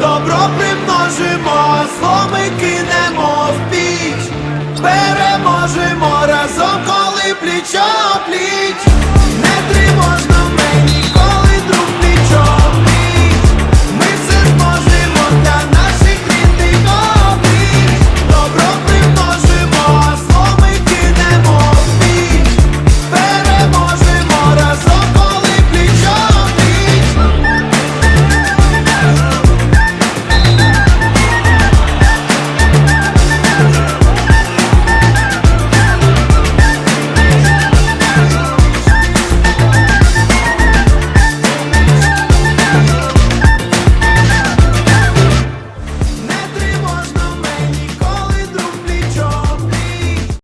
добро примножимо, зло ми кинемо в піч, переможемо разом, коли пліч пліч.